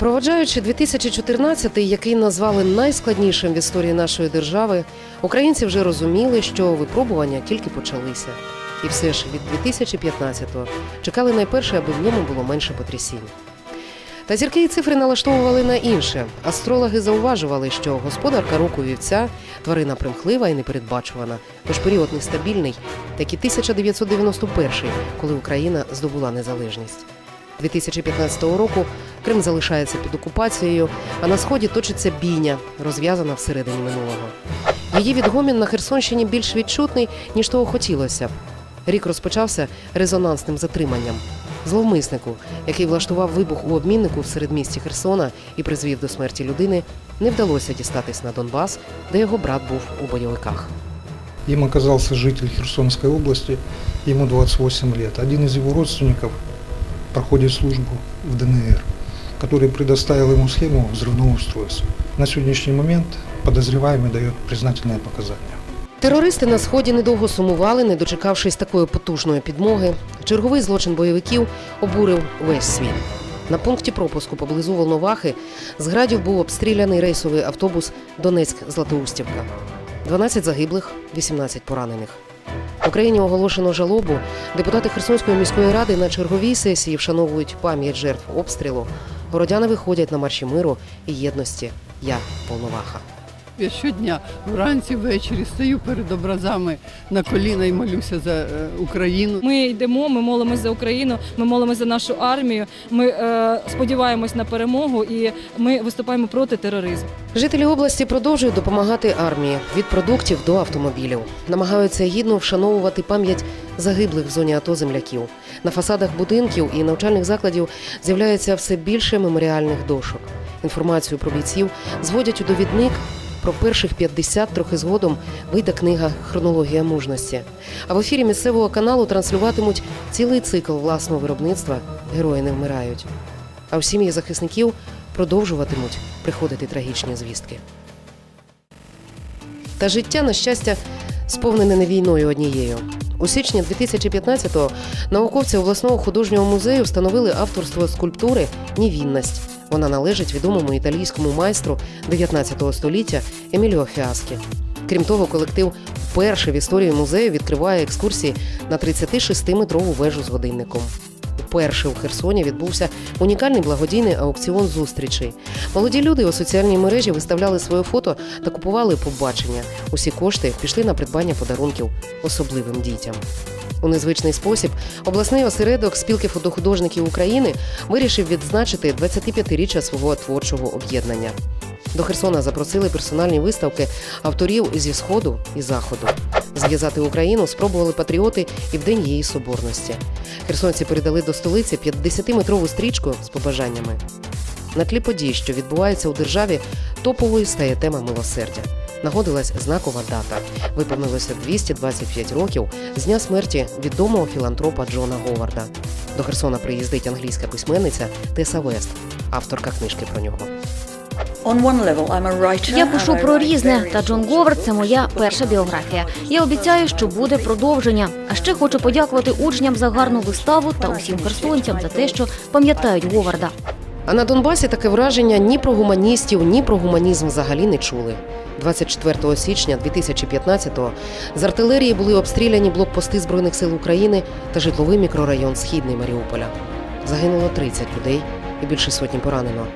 Проводжаючи 2014-й, який назвали найскладнішим в історії нашої держави, українці вже розуміли, що випробування тільки почалися. І все ж від 2015-го чекали найперше, аби в ньому було менше потрясінь. Та зірки і цифри налаштовували на інше. Астрологи зауважували, що господарка року вівця тварина примхлива і непередбачувана, тож період нестабільний, як і 1991, коли Україна здобула незалежність. 2015 року Крим залишається під окупацією, а на сході точиться бійня, розв'язана всередині минулого. Її відгомін на Херсонщині більш відчутний, ніж того хотілося. Рік розпочався резонансним затриманням. Зловмиснику, який влаштував вибух у обміннику в середмісті Херсона і призвів до смерті людини, не вдалося дістатись на Донбас, де його брат був у бойовиках. Им оказался житель Херсонской области, ему 28 лет. Один из его родственников проходит службу в ДНР, который предоставил ему схему взрывного устройства. На сегодняшний момент подозреваемый дает признательные показания. Терористи на сході недовго сумували, не дочекавшись такої потужної підмоги. Черговий злочин бойовиків обурив весь світ. На пункті пропуску поблизу Волновахи з градів був обстріляний рейсовий автобус Донецьк-Златоустівка. 12 загиблих, 18 поранених. Україні оголошено жалобу. Депутати Херсонської міської ради на черговій сесії вшановують пам'ять жертв обстрілу. Городяни виходять на марші миру і єдності. Я Волноваха. Я щодня вранці, ввечері стою перед образами на коліна і молюся за е, Україну. Ми йдемо, ми молимося за Україну, ми молимося за нашу армію. Ми е, сподіваємось на перемогу і ми виступаємо проти тероризму. Жителі області продовжують допомагати армії від продуктів до автомобілів. Намагаються гідно вшановувати пам'ять загиблих в зоні АТО земляків. На фасадах будинків і навчальних закладів з'являється все більше меморіальних дошок. Інформацію про бійців зводять у довідник. Про перших 50 трохи згодом вийде книга Хронологія мужності. А в ефірі місцевого каналу транслюватимуть цілий цикл власного виробництва Герої не вмирають. А в сім'ї захисників продовжуватимуть приходити трагічні звістки. Та життя, на щастя, сповнене не війною однією. У січні 2015-го науковці обласного художнього музею встановили авторство скульптури Нівінність. Вона належить відомому італійському майстру 19 століття Еміліо Фіаскі. Крім того, колектив вперше в історії музею відкриває екскурсії на 36-метрову вежу з годинником. Вперше у Херсоні відбувся унікальний благодійний аукціон зустрічей. Молоді люди у соціальній мережі виставляли своє фото та купували побачення. Усі кошти пішли на придбання подарунків особливим дітям. У незвичний спосіб обласний осередок спілки фотохудожників України вирішив відзначити 25-річчя свого творчого об'єднання. До Херсона запросили персональні виставки авторів зі сходу і заходу. Зв'язати Україну спробували патріоти і в день її соборності. Херсонці передали до столиці 50-метрову стрічку з побажаннями. На тлі подій, що відбуваються у державі, топовою стає тема милосердя. Нагодилась знакова дата. Виповнилося 225 років з дня смерті відомого філантропа Джона Говарда. До Херсона приїздить англійська письменниця Теса Вест, авторка книжки про нього. Я пишу про різне, та Джон Говард – це моя перша біографія. Я обіцяю, що буде продовження. А ще хочу подякувати учням за гарну виставу та усім херсонцям за те, що пам'ятають Говарда. А на Донбасі таке враження ні про гуманістів, ні про гуманізм взагалі не чули. 24 січня 2015-го з артилерії були обстріляні блокпости Збройних сил України та житловий мікрорайон Східний Маріуполя. Загинуло 30 людей і більше сотні поранено.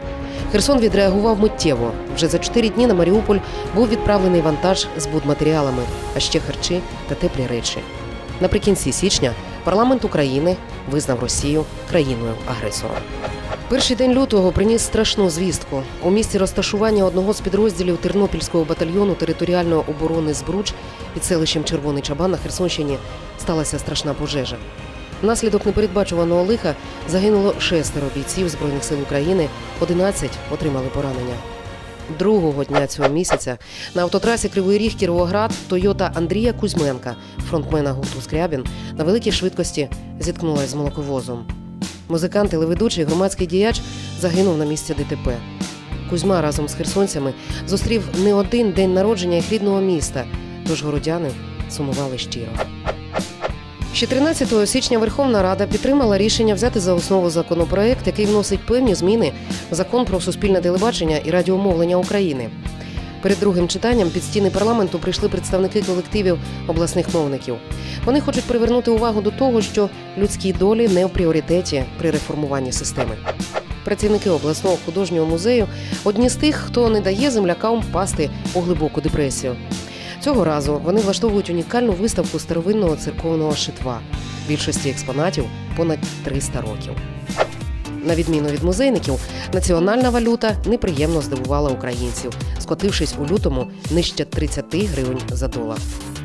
Херсон відреагував миттєво. Вже за чотири дні на Маріуполь був відправлений вантаж з будматеріалами, а ще харчі та теплі речі. Наприкінці січня парламент України визнав Росію країною-агресором. Перший день лютого приніс страшну звістку. У місці розташування одного з підрозділів Тернопільського батальйону територіальної оборони Збруч під селищем Червоний Чабан на Херсонщині сталася страшна пожежа. Внаслідок непередбачуваного лиха загинуло шестеро бійців Збройних сил України, 11 отримали поранення. Другого дня цього місяця на автотрасі Кривий Ріг Кіровоград Тойота Андрія Кузьменка, фронтмена гурту Скрябін, на великій швидкості зіткнулася з молоковозом. Музикант, телеведучий, громадський діяч загинув на місці ДТП. Кузьма разом з херсонцями зустрів не один день народження їх рідного міста, тож городяни сумували щиро. Ще 14 січня Верховна Рада підтримала рішення взяти за основу законопроект, який вносить певні зміни в закон про суспільне телебачення і радіомовлення України. Перед другим читанням під стіни парламенту прийшли представники колективів обласних мовників. Вони хочуть привернути увагу до того, що людські долі не в пріоритеті при реформуванні системи. Працівники обласного художнього музею одні з тих, хто не дає землякам впасти у глибоку депресію. Цього разу вони влаштовують унікальну виставку старовинного церковного шитва. Більшості експонатів понад 300 років. На відміну від музейників, національна валюта неприємно здивувала українців, скотившись у лютому нижче 30 гривень за долар.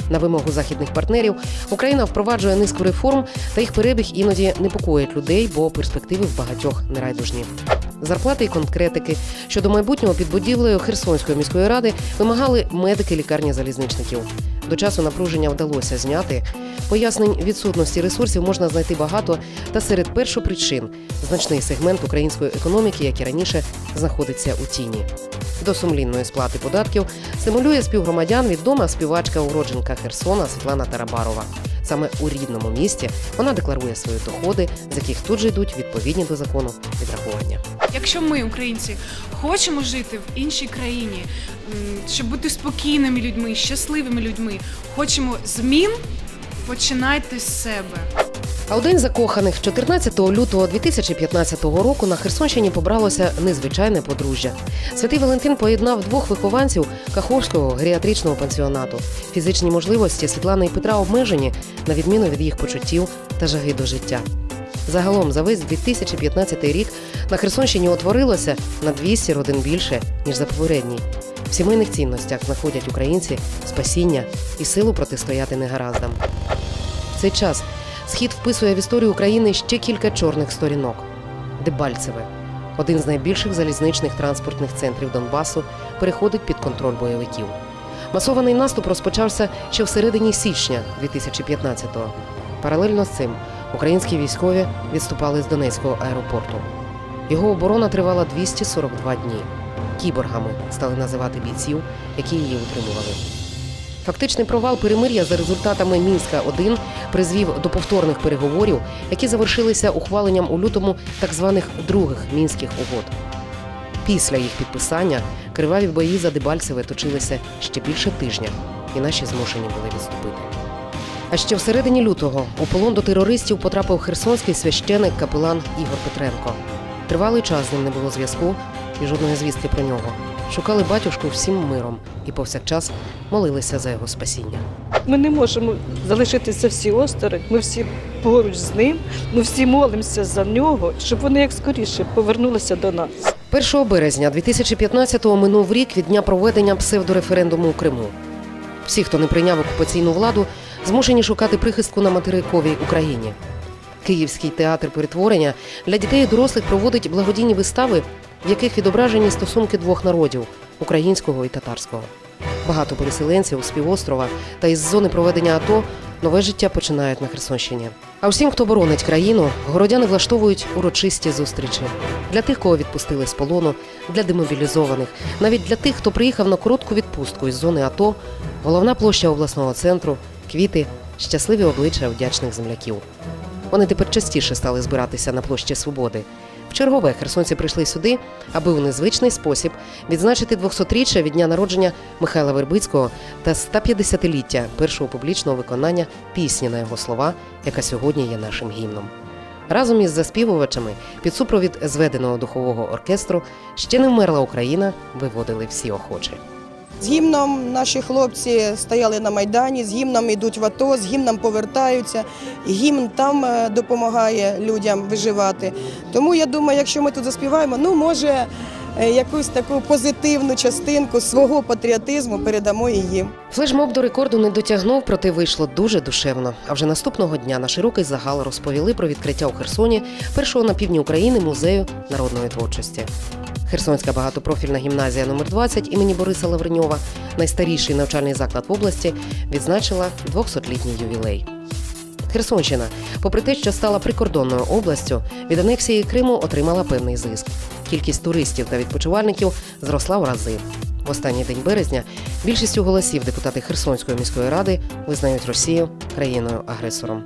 На вимогу західних партнерів Україна впроваджує низку реформ, та їх перебіг іноді непокоїть людей, бо перспективи в багатьох нерайдужні. Зарплати і конкретики щодо майбутнього під будівлею Херсонської міської ради вимагали медики лікарні залізничників. До часу напруження вдалося зняти. Пояснень відсутності ресурсів можна знайти багато, та серед першопричин значний сегмент української економіки, як і раніше, знаходиться у тіні. До сумлінної сплати податків стимулює співгромадян відома співачка уродженка Херсона Світлана Тарабарова. Саме у рідному місті вона декларує свої доходи, з яких тут же йдуть відповідні до закону відрахування. Якщо ми, українці, хочемо жити в іншій країні, щоб бути спокійними людьми, щасливими людьми, хочемо змін, починайте з себе. А у день закоханих 14 лютого 2015 року на Херсонщині побралося незвичайне подружжя. Святий Валентин поєднав двох вихованців Каховського геріатричного пансіонату. Фізичні можливості Світлани і Петра обмежені, на відміну від їх почуттів та жаги до життя. Загалом за весь 2015 рік на Херсонщині утворилося на 200 родин більше, ніж за попередній. В сімейних цінностях знаходять українці спасіння і силу протистояти негараздам. В цей час Схід вписує в історію України ще кілька чорних сторінок. Дебальцеве, один з найбільших залізничних транспортних центрів Донбасу, переходить під контроль бойовиків. Масований наступ розпочався ще в середині січня 2015-го. Паралельно з цим українські військові відступали з Донецького аеропорту. Його оборона тривала 242 дні. Кіборгами стали називати бійців, які її утримували. Фактичний провал перемир'я за результатами Мінська 1 призвів до повторних переговорів, які завершилися ухваленням у лютому так званих других мінських угод. Після їх підписання криваві бої за Дебальцеве точилися ще більше тижня, і наші змушені були відступити. А ще в середині лютого у полон до терористів потрапив херсонський священик капелан Ігор Петренко. Тривалий час з ним не було зв'язку і жодної звістки про нього. Шукали батюшку всім миром і повсякчас молилися за його спасіння. Ми не можемо залишитися всі осторонь. Ми всі поруч з ним. Ми всі молимося за нього, щоб вони як скоріше повернулися до нас. 1 березня 2015-го минув рік від дня проведення псевдореферендуму у Криму. Всі, хто не прийняв окупаційну владу, змушені шукати прихистку на материковій Україні. Київський театр перетворення для дітей і дорослих проводить благодійні вистави, в яких відображені стосунки двох народів українського і татарського. Багато переселенців з півострова та із зони проведення АТО нове життя починають на Херсонщині. А всім, хто боронить країну, городяни влаштовують урочисті зустрічі для тих, кого відпустили з полону, для демобілізованих, навіть для тих, хто приїхав на коротку відпустку із зони АТО, головна площа обласного центру, квіти, щасливі обличчя вдячних земляків. Вони тепер частіше стали збиратися на площі Свободи. Вчергове херсонці прийшли сюди, аби у незвичний спосіб відзначити 200-річчя від дня народження Михайла Вербицького та 150-ліття першого публічного виконання пісні на його слова, яка сьогодні є нашим гімном. Разом із заспівувачами під супровід зведеного духового оркестру ще не вмерла Україна виводили всі охочі. З гімном наші хлопці стояли на Майдані, з гімном йдуть в АТО, з гімном повертаються. Гімн там е, допомагає людям виживати. Тому я думаю, якщо ми тут заспіваємо, ну може е, якусь таку позитивну частинку свого патріотизму передамо і їм. Флешмоб до рекорду не дотягнув, проте вийшло дуже душевно. А вже наступного дня на широкий загал розповіли про відкриття у Херсоні першого на півдні України музею народної творчості. Херсонська багатопрофільна гімназія номер 20 імені Бориса Лавреньова, найстаріший навчальний заклад в області, відзначила 200-літній ювілей. Херсонщина, попри те, що стала прикордонною областю, від анексії Криму отримала певний зиск. Кількість туристів та відпочивальників зросла в рази. В останній день березня більшістю голосів депутати Херсонської міської ради визнають Росію країною-агресором.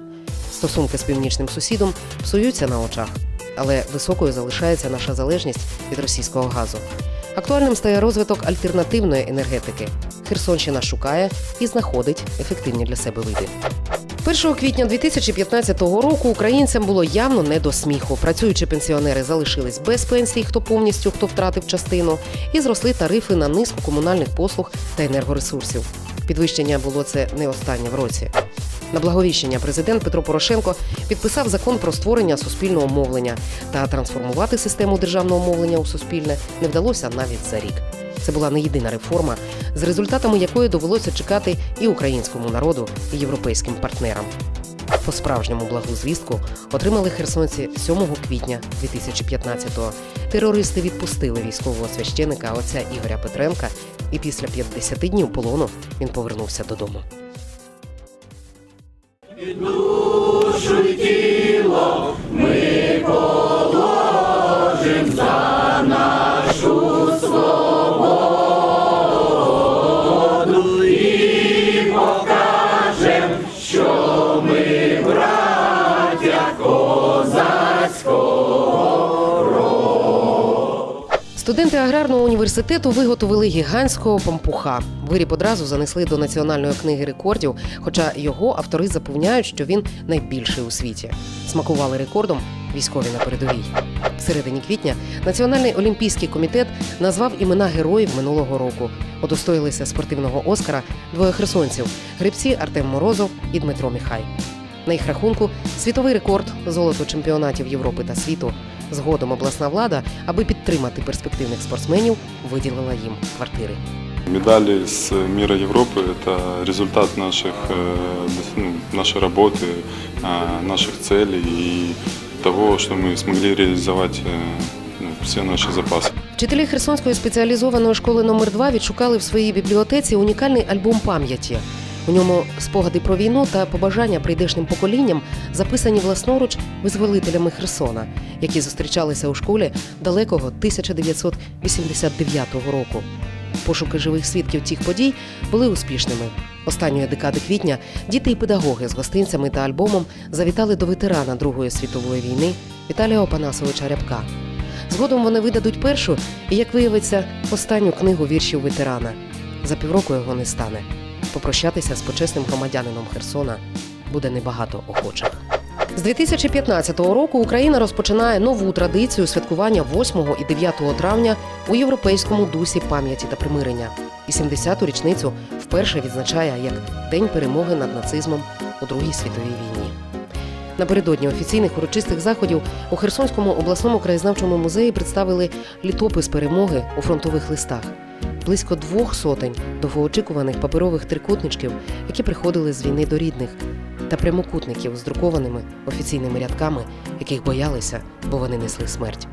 Стосунки з північним сусідом псуються на очах, але високою залишається наша залежність від російського газу. Актуальним стає розвиток альтернативної енергетики. Херсонщина шукає і знаходить ефективні для себе види. 1 квітня 2015 року українцям було явно не до сміху. Працюючі пенсіонери залишились без пенсій, хто повністю, хто втратив частину, і зросли тарифи на низку комунальних послуг та енергоресурсів. Підвищення було це не останнє в році. На благовіщення президент Петро Порошенко підписав закон про створення суспільного мовлення та трансформувати систему державного мовлення у суспільне не вдалося навіть за рік. Це була не єдина реформа, з результатами якої довелося чекати і українському народу, і європейським партнерам. По справжньому благу звістку отримали херсонці 7 квітня 2015-го. Терористи відпустили військового священика отця Ігоря Петренка, і після 50 днів полону він повернувся додому. Студенти аграрного університету виготовили гігантського пампуха. Виріб одразу занесли до національної книги рекордів, хоча його автори запевняють, що він найбільший у світі. Смакували рекордом військові на передовій. В середині квітня Національний олімпійський комітет назвав імена героїв минулого року. Удостоїлися спортивного оскара двоє херсонців гребці Артем Морозов і Дмитро Міхай. На їх рахунку світовий рекорд золото чемпіонатів Європи та світу. Згодом обласна влада, аби підтримати перспективних спортсменів, виділила їм квартири. Медали с мира Европы – это результат наших, э, дос- ну, нашей работы, э, наших целей и того, что мы смогли реализовать э, ну, все наши запасы. Вчителі Херсонської спеціалізованої школи номер 2 відшукали в своїй бібліотеці унікальний альбом пам'яті. У ньому спогади про війну та побажання прийдешнім поколінням записані власноруч визволителями Херсона, які зустрічалися у школі далекого 1989 року. Пошуки живих свідків цих подій були успішними. Останньої декади квітня діти і педагоги з гостинцями та альбомом завітали до ветерана Другої світової війни Віталія Опанасовича Рябка. Згодом вони видадуть першу і, як виявиться, останню книгу віршів ветерана. За півроку його не стане. Попрощатися з почесним громадянином Херсона буде небагато охочих. З 2015 року Україна розпочинає нову традицію святкування 8 і 9 травня у європейському дусі пам'яті та примирення. І 70-ту річницю вперше відзначає як День перемоги над нацизмом у Другій світовій війні. Напередодні офіційних урочистих заходів у Херсонському обласному краєзнавчому музеї представили літопис перемоги у фронтових листах. Близько двох сотень довгоочікуваних паперових трикутничків, які приходили з війни до рідних, та прямокутників з друкованими офіційними рядками, яких боялися, бо вони несли смерть.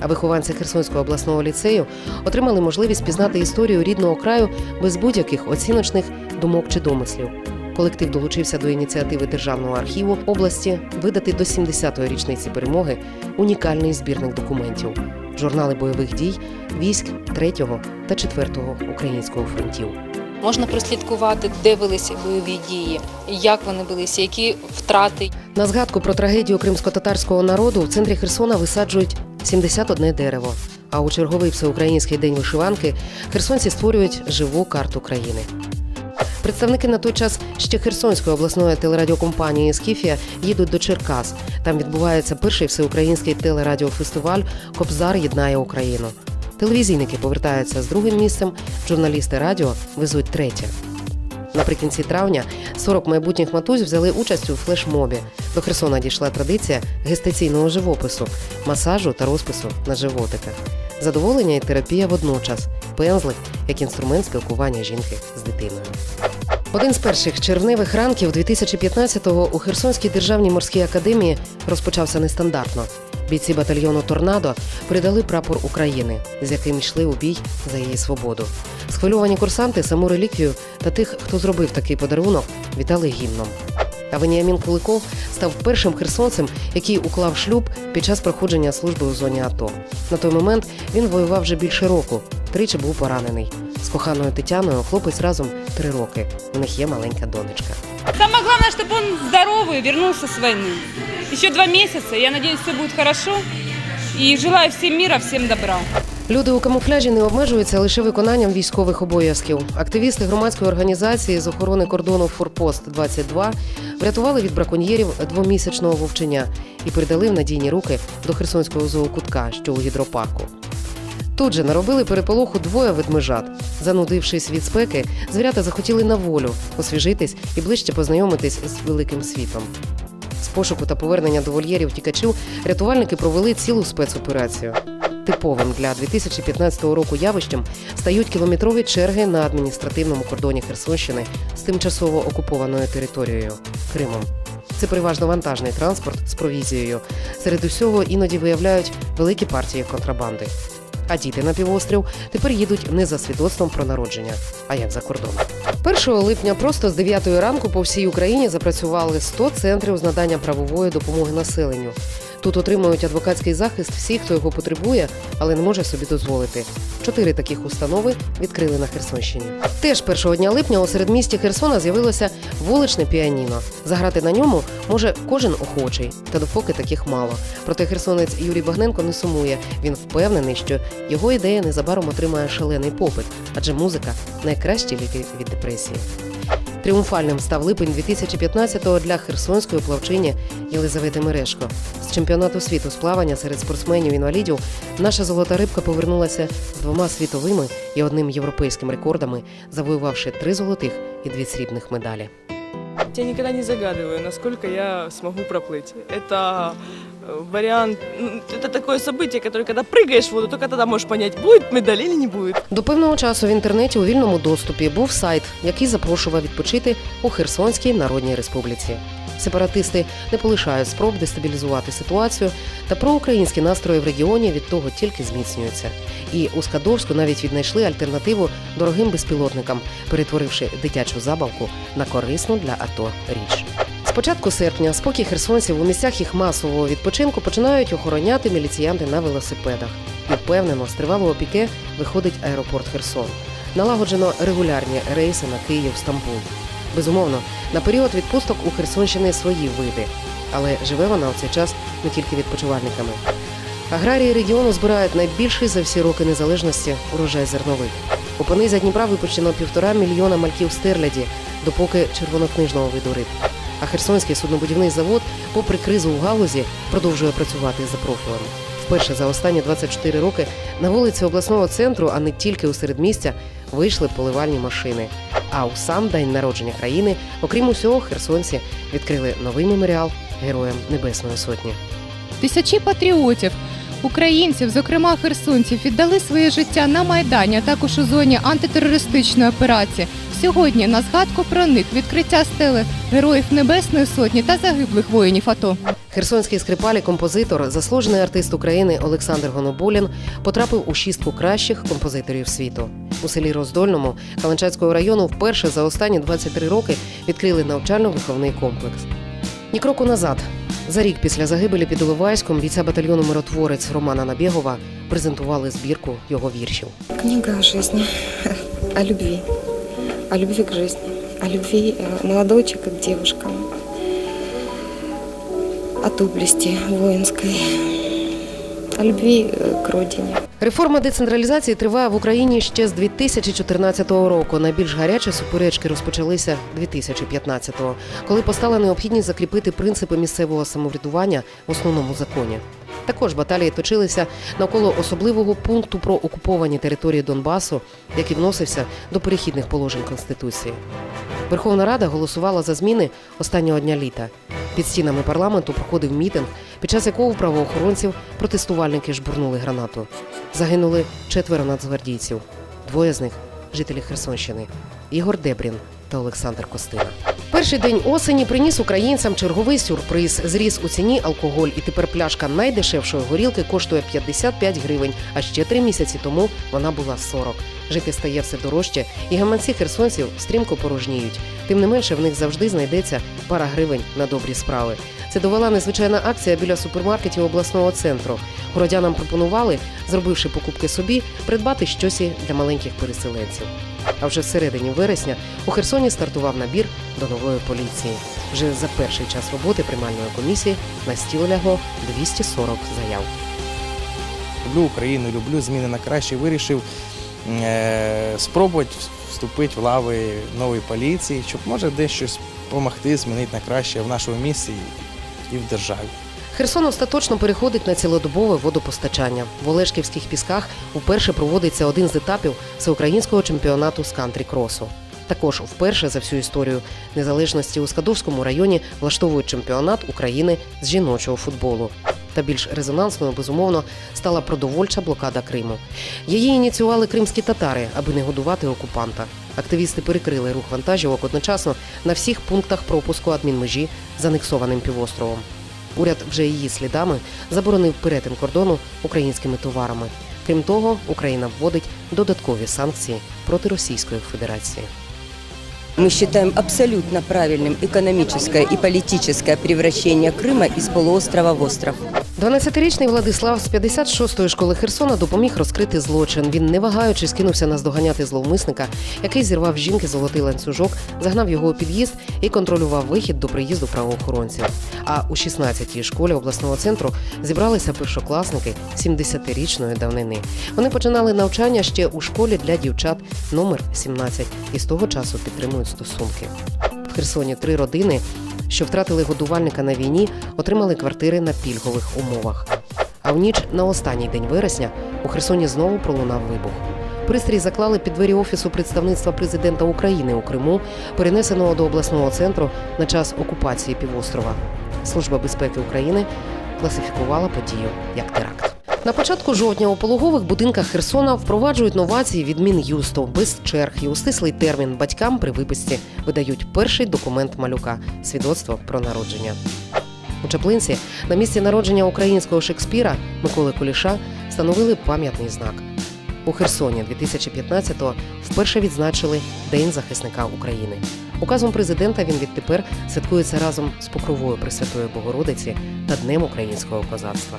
А вихованці Херсонського обласного ліцею отримали можливість пізнати історію рідного краю без будь-яких оціночних думок чи домислів. Колектив долучився до ініціативи Державного архіву області видати до 70-ї річниці перемоги унікальний збірник документів, журнали бойових дій військ 3-го та 4-го українського фронтів. Можна прослідкувати, де велися бойові дії, як вони велися, які втрати. На згадку про трагедію кримсько-татарського народу в центрі Херсона висаджують 71 дерево. А у черговий всеукраїнський день вишиванки херсонці створюють живу карту країни. Представники на той час ще Херсонської обласної телерадіокомпанії Скіфія їдуть до Черкас. Там відбувається перший всеукраїнський телерадіофестиваль Кобзар єднає Україну. Телевізійники повертаються з другим місцем, журналісти радіо везуть третє. Наприкінці травня 40 майбутніх матусь взяли участь у флешмобі. До Херсона дійшла традиція гестиційного живопису, масажу та розпису на животиках. Задоволення і терапія водночас, пензлик як інструмент спілкування жінки з дитиною. Один з перших червневих ранків 2015-го у Херсонській державній морській академії розпочався нестандартно. Бійці батальйону Торнадо передали прапор України, з яким йшли у бій за її свободу. Схвильовані курсанти саму реліквію та тих, хто зробив такий подарунок, вітали гімном. А Веніамін Куликов став першим херсонцем, який уклав шлюб під час проходження служби у зоні АТО. На той момент він воював вже більше року. Тричі був поранений. З коханою Тетяною хлопець разом три роки. У них є маленька донечка. Самое главное, чтобы он здоровый вернулся с войны. Еще два месяца, я надеюсь, все будет хорошо. И желаю всем мира, всем добра. Люди у камуфляжі не обмежуються лише виконанням військових обов'язків. Активісти громадської організації з охорони кордону Форпост 22 врятували від браконьєрів двомісячного вовчення і передали в надійні руки до Херсонського зоокутка, що у гідропарку. Тут же наробили переполоху двоє ведмежат. Занудившись від спеки, звірята захотіли на волю, освіжитись і ближче познайомитись з великим світом. З пошуку та повернення до вольєрів тікачів рятувальники провели цілу спецоперацію. Типовим для 2015 року явищем стають кілометрові черги на адміністративному кордоні Херсонщини з тимчасово окупованою територією Кримом. Це переважно вантажний транспорт з провізією. Серед усього іноді виявляють великі партії контрабанди. А діти на півострів тепер їдуть не за свідоцтвом про народження, а як за кордон. 1 липня просто з 9 ранку по всій Україні запрацювали 100 центрів з надання правової допомоги населенню. Тут отримують адвокатський захист всі, хто його потребує, але не може собі дозволити. Чотири таких установи відкрили на Херсонщині. Теж першого дня липня у середмісті Херсона з'явилося вуличне піаніно. Заграти на ньому може кожен охочий, та допоки таких мало. Проте херсонець Юрій Багненко не сумує. Він впевнений, що його ідея незабаром отримає шалений попит, адже музика найкращі ліки від депресії. Тріумфальним став липень 2015-го для херсонської плавчині Єлизавети Мерешко. З чемпіонату світу з плавання серед спортсменів-інвалідів наша золота рибка повернулася з двома світовими і одним європейським рекордами, завоювавши три золотих і дві срібних медалі. Я никогда не загадываю, насколько я смогу проплыть. Это э, вариант, ну, это такое событие, которое, когда прыгаешь в воду, только тогда можешь понять, будет медаль или не будет. До певного часу в інтернеті у вільному доступі був сайт, який запрошував відпочити у Херсонській Народній Республіці. Сепаратисти не полишають спроб дестабілізувати ситуацію, та проукраїнські настрої в регіоні від того тільки зміцнюються. І у Скадовську навіть віднайшли альтернативу дорогим безпілотникам, перетворивши дитячу забавку на корисну для АТО річ. Початку серпня спокій херсонців у місцях їх масового відпочинку починають охороняти міліціянти на велосипедах. І впевнено, з тривалого піке виходить аеропорт Херсон. Налагоджено регулярні рейси на Київ, Стамбул. Безумовно, на період відпусток у Херсонщини свої види, але живе вона у цей час не тільки відпочивальниками. Аграрії регіону збирають найбільший за всі роки незалежності урожай зернових. У понизі Дніпра випущено півтора мільйона мальків стерляді, допоки червонокнижного виду риб. А Херсонський суднобудівний завод, попри кризу у галузі, продовжує працювати за профілем. Вперше за останні 24 роки на вулиці обласного центру, а не тільки у середмістя, вийшли поливальні машини. А у сам день народження країни, окрім усього, херсонці відкрили новий меморіал Героям Небесної Сотні. Тисячі патріотів, українців, зокрема херсонців, віддали своє життя на майдані, а також у зоні антитерористичної операції. Сьогодні на згадку про них відкриття стели героїв Небесної Сотні та загиблих воїнів АТО. Херсонський скрипаль і композитор, заслужений артист України Олександр Гоноболін потрапив у шістку кращих композиторів світу. У селі Роздольному Каланчацького району вперше за останні 23 роки відкрили навчально-виховний комплекс. Ні кроку назад. За рік після загибелі під Оливайськом бійця батальйону Миротворець Романа Набєгова презентували збірку його віршів. Книга о жизни, о любві, о любві к житті, о любві э, молодочек к дівчинкам, о тублісті воїнської, о любви э, к родине. Реформа децентралізації триває в Україні ще з 2014 року. Найбільш гарячі суперечки розпочалися 2015-го, коли постала необхідність закріпити принципи місцевого самоврядування в основному законі. Також баталії точилися навколо особливого пункту про окуповані території Донбасу, який вносився до перехідних положень Конституції. Верховна Рада голосувала за зміни останнього дня літа. Під стінами парламенту проходив мітинг, під час якого правоохоронців протестувальники жбурнули гранату. Загинули четверо нацгвардійців. Двоє з них жителі Херсонщини Ігор Дебрін та Олександр Костина. Перший день осені приніс українцям черговий сюрприз. Зріс у ціні алкоголь, і тепер пляшка найдешевшої горілки коштує 55 гривень. А ще три місяці тому вона була 40. Жити стає все дорожче, і гаманці херсонців стрімко порожніють. Тим не менше, в них завжди знайдеться пара гривень на добрі справи. Це довела незвичайна акція біля супермаркетів обласного центру. Городянам пропонували, зробивши покупки собі, придбати щось і для маленьких переселенців. А вже всередині вересня у Херсоні стартував набір до нової поліції. Вже за перший час роботи приймальної комісії на стіл лягло 240 заяв. Люблю Україну, люблю зміни на краще. Вирішив спробувати вступити в лави нової поліції, щоб може десь допомогти змінити на краще в нашому місті і в державі. Херсон остаточно переходить на цілодобове водопостачання. В Олешківських пісках вперше проводиться один з етапів всеукраїнського чемпіонату з кантрі-кросу. Також вперше за всю історію незалежності у Скадовському районі влаштовують чемпіонат України з жіночого футболу. Та більш резонансною, безумовно, стала продовольча блокада Криму. Її ініціювали кримські татари, аби не годувати окупанта. Активісти перекрили рух вантажівок одночасно на всіх пунктах пропуску адмінмежі з анексованим півостровом. Уряд вже її слідами заборонив перетин кордону українськими товарами. Крім того, Україна вводить додаткові санкції проти Російської Федерації. Мы считаем абсолютно правильным экономическое и политическое превращение Крыма из полуострова в остров. 12-річний Владислав з 56-ї школи Херсона допоміг розкрити злочин. Він, не вагаючись, кинувся наздоганяти зловмисника, який зірвав з жінки золотий ланцюжок, загнав його у під'їзд і контролював вихід до приїзду правоохоронців. А у 16-й школі обласного центру зібралися першокласники 70-річної давнини. Вони починали навчання ще у школі для дівчат номер 17 і з того часу підтримують стосунки. В Херсоні три родини, що втратили годувальника на війні, отримали квартири на пільгових умовах. А в ніч на останній день вересня у Херсоні знову пролунав вибух. Пристрій заклали під двері офісу представництва президента України у Криму, перенесеного до обласного центру на час окупації півострова. Служба безпеки України класифікувала подію як теракт. На початку жовтня у пологових будинках Херсона впроваджують новації від Мін'юсту без черг і у термін батькам при виписці видають перший документ малюка свідоцтво про народження. У Чаплинці на місці народження українського Шекспіра Миколи Куліша встановили пам'ятний знак. У Херсоні 2015-го вперше відзначили День захисника України. Указом президента він відтепер святкується разом з Покровою Пресвятої Богородиці та Днем українського козацтва.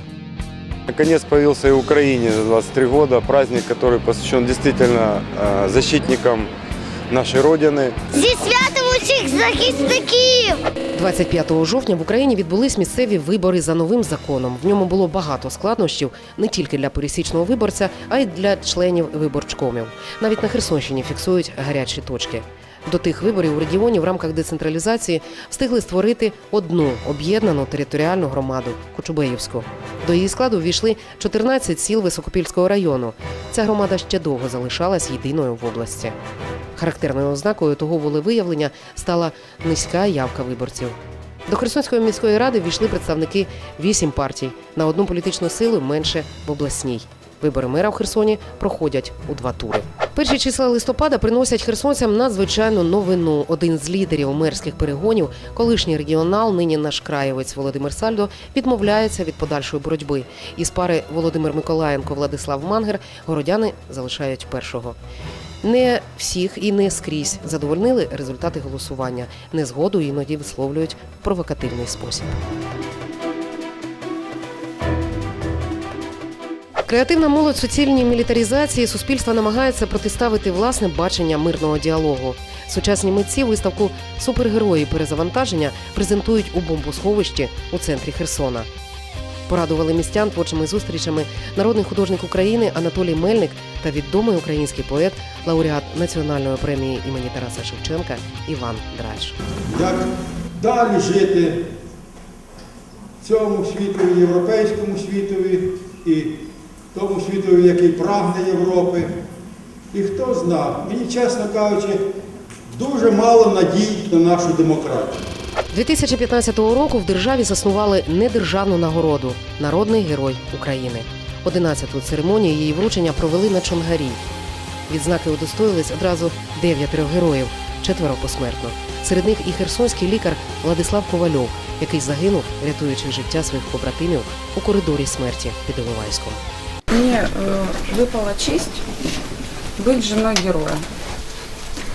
Наконец появился и в Украине за 23 года праздник, который посвящен действительно э, защитникам нашей Родины. Зі святом усіх захисників! 25 жовтня в Україні відбулись місцеві вибори за новим законом. В ньому було багато складнощів не тільки для пересічного виборця, а й для членів виборчкомів. Навіть на Херсонщині фіксують гарячі точки. До тих виборів у регіоні в рамках децентралізації встигли створити одну об'єднану територіальну громаду Кочубеївську. До її складу ввійшли 14 сіл Високопільського району. Ця громада ще довго залишалась єдиною в області. Характерною ознакою того волевиявлення стала низька явка виборців. До Херсонської міської ради ввійшли представники вісім партій на одну політичну силу менше в обласній. Вибори мера в Херсоні проходять у два тури. Перші числа листопада приносять херсонцям надзвичайну новину. Один з лідерів мерських перегонів, колишній регіонал, нині наш краєвець Володимир Сальдо, відмовляється від подальшої боротьби. Із пари Володимир Миколаєнко Владислав Мангер городяни залишають першого. Не всіх і не скрізь задовольнили результати голосування. Незгоду іноді висловлюють в провокативний спосіб. Креативна молодь суцільній мілітарізації суспільства намагається протиставити власне бачення мирного діалогу. Сучасні митці виставку Супергерої перезавантаження презентують у бомбосховищі у центрі Херсона. Порадували містян творчими зустрічами народний художник України Анатолій Мельник та відомий український поет, лауреат національної премії імені Тараса Шевченка Іван Драйш. як далі жити цьому світові, європейському світові і тому світові, який прагне Європи. І хто знав, мені, чесно кажучи, дуже мало надій на нашу демократію. 2015 року в державі заснували недержавну нагороду Народний герой України. 11-ту церемонію її вручення провели на Чонгарі. Відзнаки удостоїлись одразу дев'ятеро героїв. четверо посмертно. Серед них і херсонський лікар Владислав Ковальов, який загинув, рятуючи життя своїх побратимів у коридорі смерті під Іловайськом. Мне э, выпала честь быть женой героя.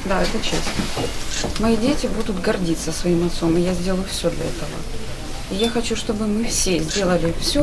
Да, это честь. Мои дети будут гордиться своим отцом, и я сделаю все для этого. И я хочу, чтобы мы все сделали все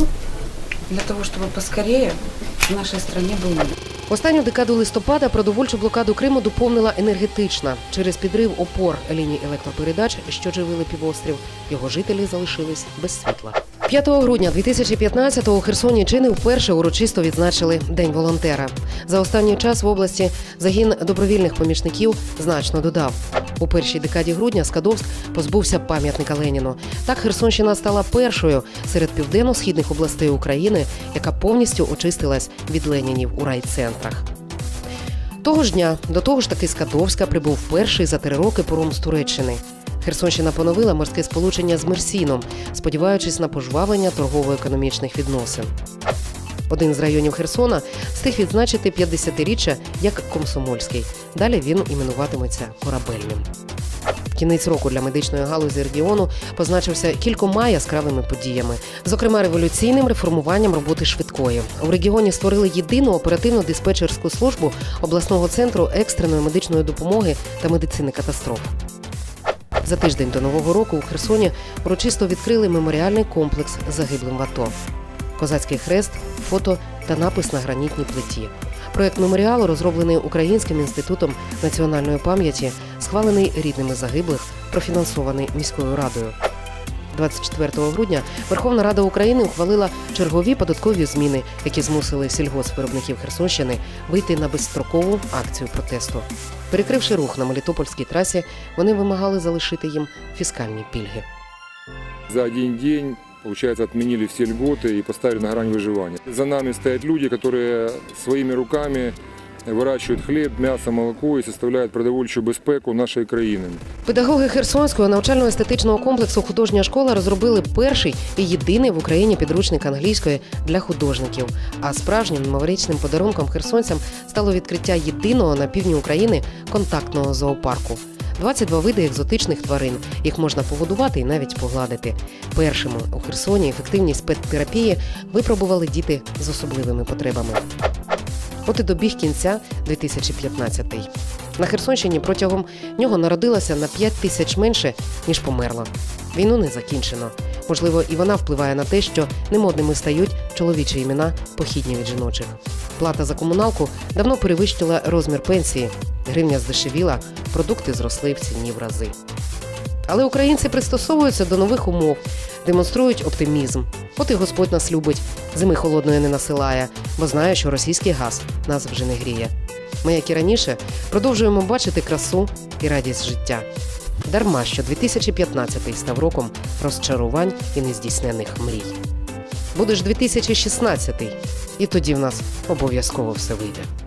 для того, чтобы поскорее в нашей стране был мир. Останню декаду листопада продовольчу блокаду Криму доповнила енергетична. Через підрив опор ліній електропередач, що живили півострів, його жителі залишились без світла. 5 грудня 2015-го у Херсоні чи не вперше урочисто відзначили День волонтера. За останній час в області загін добровільних помічників значно додав. У першій декаді грудня Скадовськ позбувся пам'ятника Леніну. Так Херсонщина стала першою серед південно-східних областей України, яка повністю очистилась від Ленінів у райцентрах. Того ж дня до того ж таки Скадовська прибув перший за три роки пором з Туреччини. Херсонщина поновила морське сполучення з Мерсіном, сподіваючись на пожвавлення торгово-економічних відносин. Один з районів Херсона встиг відзначити 50-річчя як Комсомольський. Далі він іменуватиметься корабельним. Кінець року для медичної галузі регіону позначився кількома яскравими подіями, зокрема революційним реформуванням роботи швидкої. У регіоні створили єдину оперативну диспетчерську службу обласного центру екстреної медичної допомоги та медицини катастроф. За тиждень до нового року у Херсоні урочисто відкрили меморіальний комплекс загиблим в АТО. Козацький хрест, фото та напис на гранітній плиті. Проект меморіалу розроблений Українським інститутом національної пам'яті, схвалений рідними загиблих, профінансований міською радою. 24 грудня Верховна Рада України ухвалила чергові податкові зміни, які змусили сільгоспвиробників Херсонщини вийти на безстрокову акцію протесту. Перекривши рух на Мелітопольській трасі, вони вимагали залишити їм фіскальні пільги. За один день, получается, отменили все льготы и поставили на грань выживания. За нами стоят люди, которые своими руками выращивают хлеб, мясо, молоко и составляют продовольчую безпеку нашої країни. Педагоги Херсонського навчально-естетичного комплексу Художня школа розробили перший і єдиний в Україні підручник англійської для художників. А справжнім новорічним подарунком херсонцям стало відкриття єдиного на півдні України контактного зоопарку. 22 види екзотичних тварин. Їх можна погодувати і навіть погладити. Першими у Херсоні ефективність пет-терапії випробували діти з особливими потребами. От і добіг кінця 2015-й. На Херсонщині протягом нього народилося на 5 тисяч менше, ніж померло. Війну не закінчено. Можливо, і вона впливає на те, що немодними стають чоловічі імена, похідні від жіночих. Плата за комуналку давно перевищила розмір пенсії. Гривня здешевіла, продукти зросли в ціні в рази. Але українці пристосовуються до нових умов, демонструють оптимізм. От і Господь нас любить, зими холодної не насилає, бо знає, що російський газ нас вже не гріє. Ми, як і раніше, продовжуємо бачити красу і радість життя. Дарма, що 2015-й став роком розчарувань і нездійснених мрій. Буде ж 2016-й, і тоді в нас обов'язково все вийде.